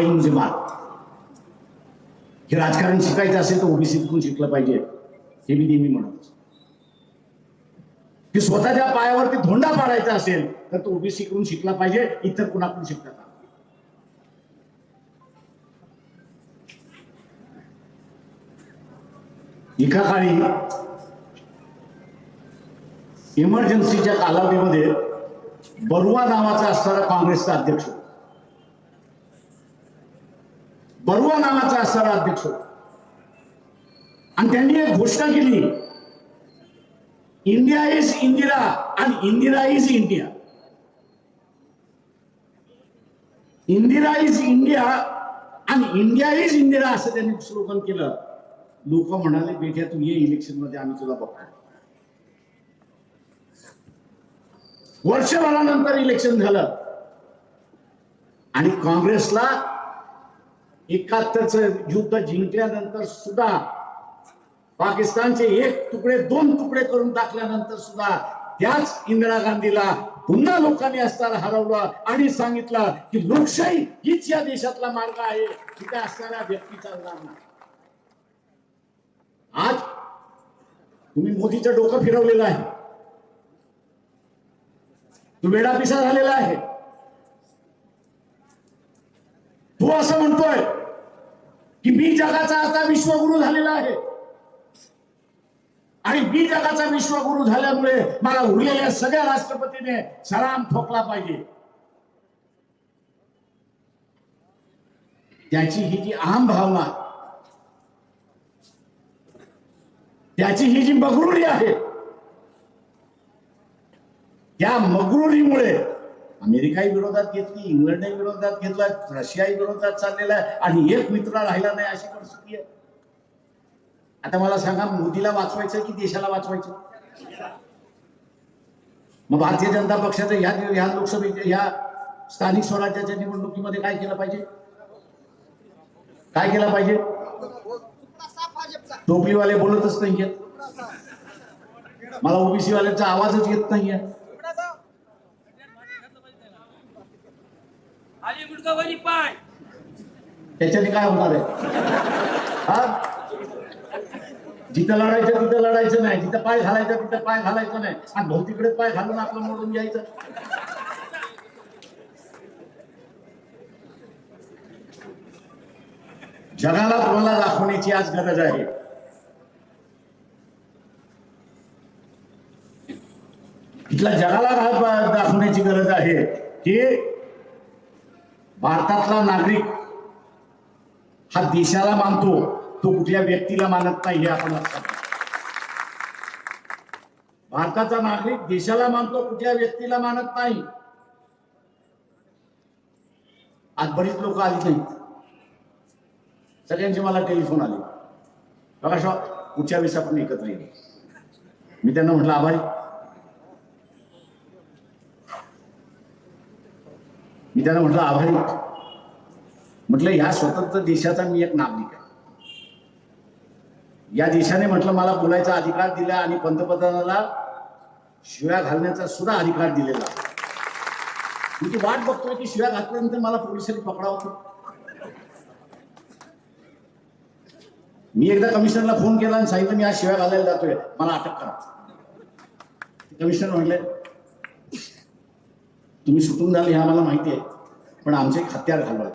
म्हणजे मार हे राजकारण शिकायचं असेल तर ओबीसीतून शिकलं पाहिजे. हे मी नेहमी म्हणत की स्वतःच्या पायावरती धोंडा पाडायचा असेल तर तो ओबीसी कडून शिकला पाहिजे इतर कुणाकडून शिकता का एका काळी इमर्जन्सीच्या कालावधीमध्ये बरुआ नावाचा असणारा काँग्रेसचा अध्यक्ष होता. बरुआ नावाचा असणारा अध्यक्ष. होता. आणि त्यांनी एक घोषणा केली. इंडिया इज इंदिरा आणि Indira is India. Indira is India आणि इंडिया इज इंदिरा असं त्यांनी स्लोगन केलं. लोक म्हणाले बेट्या तू ये इलेक्शनमध्ये आम्ही तुला बघतो वर्षभरानंतर इलेक्शन झालं. आणि काँग्रेसला एकाहत्तरच युद्ध जिंकल्यानंतर सुद्धा पाकिस्तानचे एक तुकडे दोन तुकडे करून टाकल्यानंतर सुद्धा त्याच इंदिरा गांधीला पुन्हा लोकांनी असताना हरवलं आणि सांगितलं की लोकशाही हीच या देशातला मार्ग आहे तिथे असणाऱ्या व्यक्ती चालणार नाही आज तुम्ही मोदीचं डोकं फिरवलेलं आहे. तो वेडापिसा झालेला आहे. तो असं म्हणतोय की मी जगाचा आता विश्वगुरु झालेला आहे. आणि मी जगाचा विश्वगुरु झाल्यामुळे मला उरलेल्या सगळ्या राष्ट्रपतीने सलाम ठोकला पाहिजे. त्याची ही जी अहम भावना त्याची ही जी मगरुरी आहे त्या मगरुरीमुळे अमेरिकाही विरोधात घेतली इंग्लंडही विरोधात घेतला रशियाही विरोधात चाललेला आहे आणि एक मित्र राहिला नाही अशी परिस्थिती आहे. आता मला सांगा मोदीला वाचवायचं की देशाला वाचवायचं? मग भारतीय जनता पक्षाचं ह्या ह्या लोकसभेच्या ह्या स्थानिक स्वराज्याच्या निवडणुकीमध्ये काय केलं पाहिजे? काय केलं पाहिजे? टोपलीवाले बोलतच नाहीये मला ओबीसी वाल्यांचा आवाजच येत नाहीये आली गुडकावरी पाय त्याच्याने काय होणार आहे? हा? जिथं लढायचं तिथं लढायचं नाही. जिथं पाय घालायचं तिथं पाय घालायचं नाही. आणि भौतिकडे पाय घालून आपलं मोडून यायचं जगाला तुम्हाला दाखवण्याची आज गरज आहे. इथला जगाला दाखवण्याची गरज आहे की भारतातला नागरिक हा देशाला मानतो. तो कुठल्या व्यक्तीला मानत नाही हे आपण लक्षात भारताचा नागरिक देशाला मानतो कुठल्या व्यक्तीला मानत नाही. आज बरीच लोक आली नाहीत. सगळ्यांचे मला टेलिफोन आले. बघा शॉ पुढच्या वेळेस आपण एकत्र येऊ. मी त्यांना म्हटलं आभारी. मी त्यांना म्हटलं आभारी. म्हटलं ह्या स्वतंत्र देशाचा मी एक नागरिक आहे. या देशाने म्हटलं मला बोलायचा अधिकार दिला आणि पंतप्रधानाला शिव्या घालण्याचा सुद्धा अधिकार दिलेला. मी ती वाट बघतोय की शिव्या घातल्यानंतर मला पोलिसांनी पकडावं मी एकदा कमिशनरला फोन केला आणि सांगितलं मी आज शिव्या घालायला जातोय मला अटक करा. कमिशनर म्हणले तुम्ही सुटून झाले हे आम्हाला माहिती आहे पण आमचे एक हत्यार घालवा